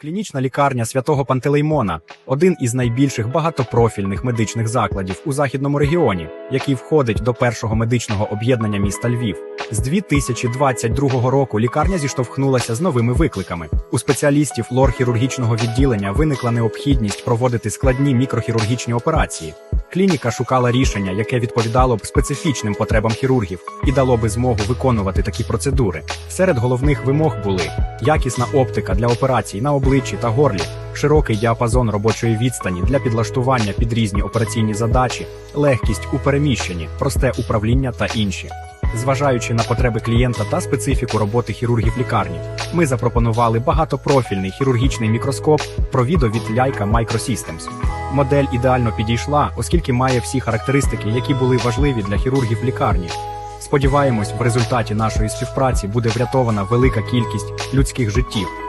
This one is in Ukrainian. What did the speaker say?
Клінічна лікарня святого Пантелеймона один із найбільших багатопрофільних медичних закладів у західному регіоні, який входить до першого медичного об'єднання міста Львів. З 2022 року лікарня зіштовхнулася з новими викликами. У спеціалістів лор-хірургічного відділення виникла необхідність проводити складні мікрохірургічні операції. Клініка шукала рішення, яке відповідало б специфічним потребам хірургів і дало би змогу виконувати такі процедури. Серед головних вимог були якісна оптика для операцій на обличчі та горлі, широкий діапазон робочої відстані для підлаштування під різні операційні задачі, легкість у переміщенні, просте управління та інші. Зважаючи на потреби клієнта та специфіку роботи хірургів лікарні, ми запропонували багатопрофільний хірургічний мікроскоп провідо від Leica Microsystems. Модель ідеально підійшла, оскільки має всі характеристики, які були важливі для хірургів лікарні. Сподіваємось, в результаті нашої співпраці буде врятована велика кількість людських життів.